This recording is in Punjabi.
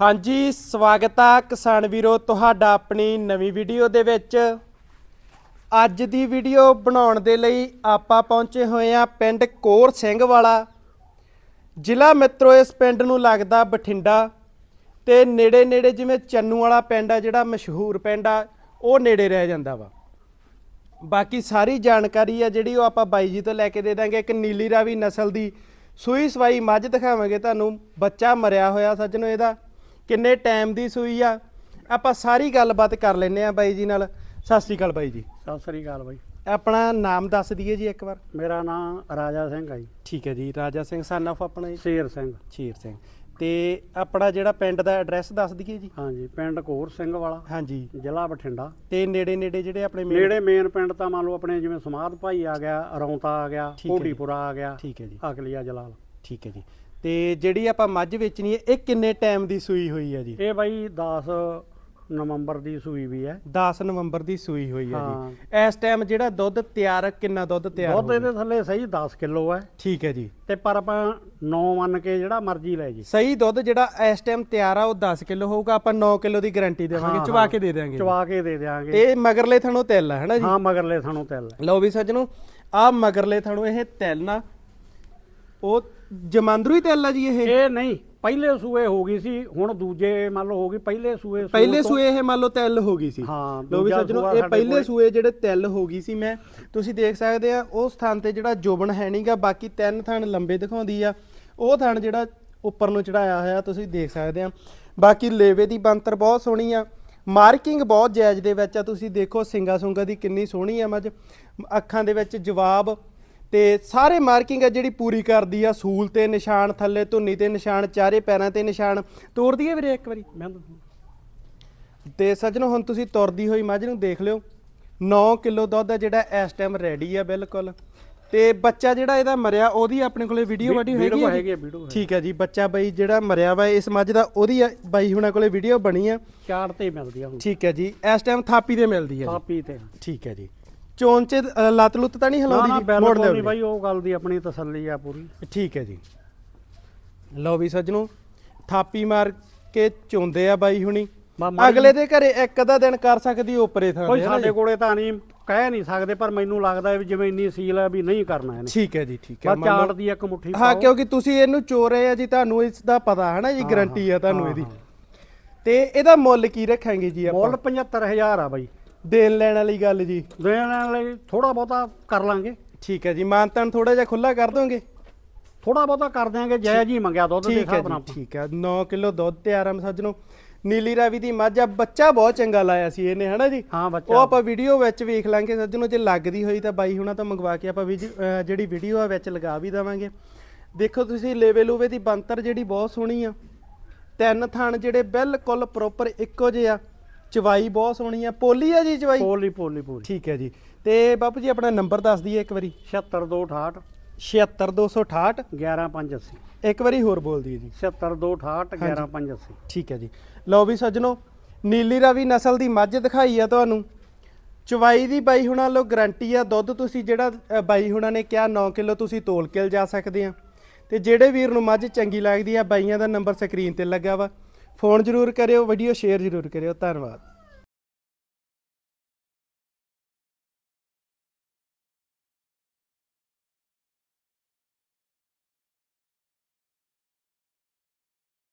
ਹਾਂਜੀ, ਸਵਾਗਤ ਆ ਕਿਸਾਨ ਵੀਰੋ, ਤੁਹਾਡਾ ਆਪਣੀ ਨਵੀਂ ਵੀਡੀਓ ਦੇ ਵਿੱਚ। ਅੱਜ ਦੀ ਵੀਡੀਓ ਬਣਾਉਣ ਦੇ ਲਈ ਆਪਾਂ ਪਹੁੰਚੇ ਹੋਏ ਆ ਪਿੰਡ ਕੋਰ ਸਿੰਘ ਵਾਲਾ। ਜ਼ਿਲ੍ਹਾ ਮਿੱਤਰੋ, ਇਸ ਪਿੰਡ ਨੂੰ ਲੱਗਦਾ ਬਠਿੰਡਾ ਤੇ ਨੇੜੇ ਨੇੜੇ ਜਿਵੇਂ ਚੰਨੂ ਵਾਲਾ ਪਿੰਡ ਆ, ਜਿਹੜਾ ਮਸ਼ਹੂਰ ਪਿੰਡ ਆ, ਉਹ ਨੇੜੇ ਰਹਿ ਜਾਂਦਾ ਵਾ। ਬਾਕੀ ਸਾਰੀ ਜਾਣਕਾਰੀ ਆ ਜਿਹੜੀ ਉਹ ਆਪਾਂ ਬਾਈ ਜੀ ਤੋਂ ਲੈ ਕੇ ਦੇ ਦਾਂਗੇ। ਇੱਕ ਨੀਲੀ ਰਾਵੀ ਨਸਲ ਦੀ ਸੂਈ ਸਵਾਈ ਮੱਝ ਦਿਖਾਵਾਂਗੇ ਤੁਹਾਨੂੰ। ਬੱਚਾ ਮਰਿਆ ਹੋਇਆ ਸੱਜਣੋ ਇਹਦਾ। ਕਿੰਨੇ ਟਾਈਮ ਦੀ ਸੂਈ ਆ? ਆਪਾਂ ਸਾਰੀ ਗੱਲਬਾਤ ਕਰ ਲੈਨੇ ਆ ਬਾਈ ਜੀ ਨਾਲ। ਸਤਿ ਸ੍ਰੀ ਅਕਾਲ ਬਾਈ ਜੀ। ਸਤਿ ਸ੍ਰੀ ਅਕਾਲ ਬਾਈ। ਆਪਣਾ ਨਾਮ ਦੱਸ ਦਈਏ ਜੀ ਇੱਕ ਵਾਰ। ਮੇਰਾ ਨਾਮ ਰਾਜਾ ਸਿੰਘ ਆ ਜੀ। ਠੀਕ ਹੈ ਜੀ ਰਾਜਾ ਸਿੰਘ ਸਨ of ਆਪਣਾ ਜੀ। ਸ਼ੇਰ ਸਿੰਘ। ਸ਼ੇਰ ਸਿੰਘ। ਤੇ ਆਪਣਾ ਜਿਹੜਾ ਪਿੰਡ ਦਾ ਐਡਰੈਸ ਦੱਸ ਦਈਏ ਜੀ? ਹਾਂਜੀ ਪਿੰਡ ਕੋਰ ਸਿੰਘ ਵਾਲਾ। ਹਾਂਜੀ। ਜ਼ਿਲ੍ਹਾ ਬਠਿੰਡਾ। ਤੇ ਨੇੜੇ ਨੇੜੇ ਜਿਹੜੇ ਆਪਣੇ main- ਨੇੜੇ ਮੇਨ ਪਿੰਡ ਤਾਂ ਮੰਨ ਲਓ ਆਪਣੇ ਜਿਵੇਂ ਸਮਾਧ ਭਾਈ ਆ ਗਿਆ ਰੌਂਤਾ ਆ ਗਿਆ ਠੀਕ ਹੈ ਜੀ। ਕੋਡੀਪੁਰਾ ਆ ਗਿਆ ਠੀਕ ਹੈ ਜੀ। ਅਕਲੀਆ ਜਲਾਲ। ਠੀਕ ਹੈ ਜੀ। ਤੇ ਜਿਹੜੀ ਆਪਾਂ ਮੱਝ ਵੇਚਣੀ ਹੈ ਇਹ ਕਿੰਨੇ ਟਾਈਮ ਦੀ ਸੂਈ ਹੋਈ ਹੈ ਜੀ? ਇਹ ਬਾਈ 10 ਨਵੰਬਰ ਦੀ ਸੂਈ ਵੀ ਹੈ। 10 ਨਵੰਬਰ ਦੀ ਸੂਈ ਹੋਈ ਹੈ। ਜੀ। ਇਸ ਟਾਈਮ ਜਿਹੜਾ ਦੁੱਧ ਤਿਆਰ ਕਿੰਨਾ ਦੁੱਧ ਤਿਆਰ ਦੁੱਧ? ਇਹਦੇ ਥੱਲੇ ਸਹੀ 10 ਕਿਲੋ ਹੈ। ਠੀਕ ਹੈ ਜੀ। ਤੇ ਪਰ ਆਪਾਂ 9 ਮੰਨ ਕੇ ਜਿਹੜਾ ਮਰਜ਼ੀ ਲੈ ਜੀ। ਸਹੀ ਦੁੱਧ ਜਿਹੜਾ ਇਸ ਟਾਈਮ ਤਿਆਰ ਆ ਉਹ 10 ਕਿਲੋ ਹੋਊਗਾ। ਆਪਾਂ 9 ਕਿਲੋ ਦੀ ਗਾਰੰਟੀ ਦੇਵਾਂਗੇ ਚਵਾ। ਕੇ ਦੇ ਦੇਵਾਂਗੇ ਚਵਾ ਕੇ ਦੇ ਦਿਆਂਗੇ। ਤੇ ਮਗਰਲੇ ਥਣੋਂ ਤਿਲ ਹੈ ਹਨਾ ਜੀ? ਹਾਂ ਮਗਰਲੇ ਥਾਣੋਂ ਤਿਲ। ਲਓ ਵੀ ਸੱਜਣੋ ਆ ਮਗਰਲੇ ਥਣੋਂ ਇਹ ਤਿਲ ਨਾ ਉਹ ਜਮਾਂਦਰੂ ਹੀ ਤਿਲ ਆ ਜੀ ਇਹ? ਇਹ ਨਹੀਂ ਪਹਿਲੇ ਸੂਏ ਹੋ ਗਈ ਸੀ ਹੁਣ ਦੂਜੇ ਮੰਨ ਲਓ ਹੋ ਗਈ ਪਹਿਲੇ ਸੂਏ ਸੂਏ ਪਹਿਲੇ ਤੋਂ- ਸੂਏ ਇਹ ਮੰਨ ਲਓ ਤਿਲ ਹੋ ਗਈ ਸੀ। ਹਾਂ ਲੋ ਵੀ ਦੂਜਾ ਸੱਜਣੋ ਸੂਆ ਇਹ ਸਾਡੇ ਪਹਿਲੇ ਕੋਲ- ਸੂਏ ਜਿਹੜੇ ਤਿਲ ਹੋ ਗਈ ਸੀ ਮੈਂ ਤੁਸੀਂ ਦੇਖ ਸਕਦੇ ਆ ਉਸ ਥਣ ਤੇ ਜਿਹੜਾ ਜੋਬਨ ਹੈ ਨਹੀਂਗਾ ਬਾਕੀ ਤਿੰਨ ਥਣ ਲੰਬੇ ਦਿਖਾਉਂਦੀ ਆ। ਉਹ ਥਣ ਜਿਹੜਾ ਉੱਪਰ ਨੂੰ ਚੜਾਇਆ ਹੋਇਆ ਤੁਸੀਂ ਦੇਖ ਸਕਦੇ ਆ। ਬਾਕੀ ਲੇਵੇ ਦੀ ਬੰਤਰ ਬਹੁਤ ਸੋਹਣੀ ਆ। ਮਾਰਕਿੰਗ ਬਹੁਤ ਜਾਇਜ਼ ਦੇ ਵਿੱਚ ਆ ਤੁਸੀਂ ਦੇਖੋ ਸਿੰਗਾ ਸੁੰਗਾ ਦੀ ਕਿੰਨੀ ਸੋਹਣੀ ਆ ਮੱਝ। ਅੱਖਾਂ ਦੇ ਵਿੱਚ ਜਵਾਬ ਤੇ ਸਾਰੇ ਮਾਰਕਿੰਗ ਆ ਜਿਹੜੀ ਪੂਰੀ ਕਰਦੀ ਆ ਸੂਲ ਤੇ ਨਿਸ਼ਾਨ ਥੱਲੇ ਧੁੰਨੀ ਤੇ ਨਿਸ਼ਾਨ ਚਾਰੇ ਪੈਰਾਂ ਤੇ ਨਿਸ਼ਾਨ। ਤੋੜ ਦਈਏ ਵੀਰੇ ਇੱਕ ਵਾਰੀ? ਮੈਂ ਤੇ ਸੱਜਣੋ ਹੁਣ ਤੁਸੀਂ ਤੁਰਦੀ ਹੋਈ ਮੱਝ ਨੂੰ ਦੇਖ ਲਿਓ। 9 ਕਿਲੋ ਦੁੱਧ ਆ ਜਿਹੜਾ ਇਸ ਟਾਈਮ ਰੈਡੀ ਆ ਬਿਲਕੁਲ। ਤੇ ਬੱਚਾ ਜਿਹੜਾ ਇਹਦਾ ਮਰਿਆ ਉਹਦੀ ਆਪਣੇ ਕੋਲੇ ਵੀਡੀਓ ਆ? ਹੈਗੀ ਵੀਡੀਓ ਠੀਕ ਹੈ ਜੀ ਬੱਚਾ ਬਈ ਜਿਹੜਾ ਮਰਿਆ ਵਾ ਇਸ ਮੱਝ ਦਾ ਉਹਦੀ ਆ- ਬਾਈ ਹੁਣਾਂ ਕੋਲੇ ਵੀਡੀਓ ਬਣੀ ਆ। ਚਾਰ ਤੇ ਹੀ ਮਿਲਦੀ ਆ ਹੁਣ। ਠੀਕ ਹੈ ਜੀ ਇਸ ਟਾਈਮ ਥਾਪੀ ਤੇ ਮਿਲਦੀ ਹੈ ਜੀ। ਕਾਪੀ ਤੇ। ਠੀਕ ਹੈ ਜੀ। ਚੋਣ ਚ ਅ, ਲੱਤ ਲੁੱਤ ਤਾਂ ਨਹੀਂ ਨਾ ਹਿਲਾਉਂਦੀ ਜੀ? ਮੋੜ ਬਿਲਕੁਲ ਨਹੀਂ ਬਾਈ ਉਹ ਗੱਲ ਦੀ ਆਪਣੀ ਤਸੱਲੀ ਆ ਪੂਰੀ। ਠੀਕ ਹੈ ਜੀ। ਲਓ ਵੀ ਸੱਜਣੋ ਥਾਪੀ ਮਾਰ ਕੇ ਚੋਂਦੇ ਆ ਬਾਈ ਹੁਣੀ। ਮਾੜੀ- ਅਗਲੇ ਦੇ ਘਰੇ ਇੱਕ ਅੱਧਾ ਦਿਨ ਕਰ ਸਕਦੀ ਉਪਰੇ ਥਾਂ ਕੋਈ ਤੇ, ਹੈ ਨਾ ਸਾਡੇ ਜੀ? ਕੋਲੇ ਤਾਂ ਨਹੀਂ ਕਹਿ ਨਹੀਂ ਸਕਦੇ ਪਰ ਮੈਨੂੰ ਲੱਗਦਾ ਵੀ ਜਿਵੇਂ ਇੰਨੀ ਸੀਲ ਹੈ ਵੀ ਨਹੀਂ ਕਰਨਾ ਇਹਨੇ। ਠੀਕ ਹੈ ਜੀ ਠੀਕ ਹੈ। ਬਸ ਮੰਨ ਲਓ- ਚਾਟ ਦੀ ਇੱਕ ਮੁੱਠੀ ਹਾਂ ਪਾਓ। ਕਿਉਂਕਿ ਤੁਸੀਂ ਇਹਨੂੰ ਚੋਰੇ ਆ ਜੀ ਤੁਹਾਨੂੰ ਇਸ ਦਾ ਪਤਾ ਹੈ ਨਾ ਜੀ ਗਾਰੰਟੀ ਆ ਤੁਹਾਨੂੰ ਇਹਦੀ। ਤੇ ਇਹਦਾ ਮੁੱਲ ਕੀ ਰੱਖਾਂਗੇ ਜੀ ਮੁੱਲ ਆਪਾਂ 75000 ਆ ਬਾਈ। ਦੇਣ ਲੈਣ ਵਾਲੀ ਗੱਲ ਜੀ। ਦੇਣ ਲਈ ਥੋੜਾ ਬਹੁਤਾ ਕਰ ਲਾਂਗੇ। ਠੀਕ ਹੈ ਜੀ ਮਾਨਤਨ ਥੋੜਾ ਜਿਹਾ ਖੁੱਲਾ ਕਰ ਦੋਗੇ? ਥੋੜਾ ਬਹੁਤਾ ਕਰ ਦਿਆਂਗੇ ਜੈ ਜੀ ਮੰਗਿਆ ਦੁੱਧ ਦੇ ਠੀਕ ਹੈ ਹਿਸਾਬ ਨਾਲ ਜੀ ਠੀਕ ਹੈ। 9 ਕਿਲੋ ਦੁੱਧ ਤਿਆਰ ਆ ਸੱਜਣੋ ਨੀਲੀ ਰਾਵੀ ਦੀ ਮੱਝ ਆ ਬੱਚਾ ਬਹੁਤ ਚੰਗਾ ਲਾਇਆ ਸੀ ਇਹਨੇ ਹਨਾ ਜੀ? ਹਾਂ ਉਹ ਬੱਚਾ ਆਪਾਂ ਵੀਡੀਓ ਵਿੱਚ ਵੇਖ ਲਾਂਗੇ ਸੱਜਣੋ ਜੇ ਲੱਗਦੀ ਹੋਈ ਤਾਂ ਬਾਈ ਹੁਣਾਂ ਤੋਂ ਮੰਗਵਾ ਕੇ ਆਪਾਂ ਅਹ ਜਿਹੜੀ ਵੀਡੀਓ ਆ ਵਿੱਚ ਲਗਾ ਵੀ ਦਵਾਂਗੇ। ਦੇਖੋ ਤੁਸੀਂ ਲੇਵੇ ਲੂਵੇ ਦੀ ਬੰਤਰ ਜਿਹੜੀ ਬਹੁਤ ਸੋਹਣੀ ਆ। ਤਿੰਨ ਥਣ ਜਿਹੜੇ ਬਿਲਕੁਲ ਪ੍ਰੋਪਰ ਇੱਕੋ ਜਿਹੇ ਆ। ਚਵਾਈ ਬਹੁਤ ਸੋਹਣੀ ਆ। ਪੋਲੀ ਆ ਜੀ ਚਵਾਈ? ਪੋਲੀ ਪੋਲੀ ਪੋਲੀ। ਠੀਕ ਹੈ ਜੀ। ਤੇ ਬਾਪੂ ਜੀ ਆਪਣਾ ਨੰਬਰ ਦੱਸ ਦਈਏ ਇੱਕ ਵਾਰੀ। 76268 76268 11580 ਇੱਕ ਵਾਰੀ ਹੋਰ ਬੋਲ ਦਈਏ ਜੀ। 76268 11580 ਠੀਕ ਹੈ ਜੀ। ਲਓ ਵੀ ਸੱਜਣੋ ਨੀਲੀ ਰਾਵੀ ਨਸਲ ਦੀ ਮੱਝ ਦਿਖਾਈ ਆ ਤੁਹਾਨੂੰ। ਚਵਾਈ ਦੀ ਬਾਈ ਹੁਣਾਂ ਲੋ ਗਰੰਟੀ ਆ। ਦੁੱਧ ਤੁਸੀਂ ਜਿਹੜਾ ਬਾਈ ਹੁਣਾਂ ਨੇ ਕਿਹਾ 9 ਕਿਲੋ ਤੁਸੀਂ ਤੋਲ ਕੇ ਜਾ ਸਕਦੇ ਆ। ਤੇ ਜਿਹੜੇ ਵੀਰ ਨੂੰ ਮੱਝ ਚੰਗੀ ਲੱਗਦੀ ਆ ਬਾਈਆਂ ਦਾ ਨੰਬਰ ਸਕਰੀਨ ਤੇ ਲੱਗਾ ਵਾ। ਫੋਨ ਜ਼ਰੂਰ ਕਰਿਓ ਵੀਡੀਓ ਸ਼ੇਅਰ ਜ਼ਰੂਰ ਕਰਿਓ। ਧੰਨਵਾਦ।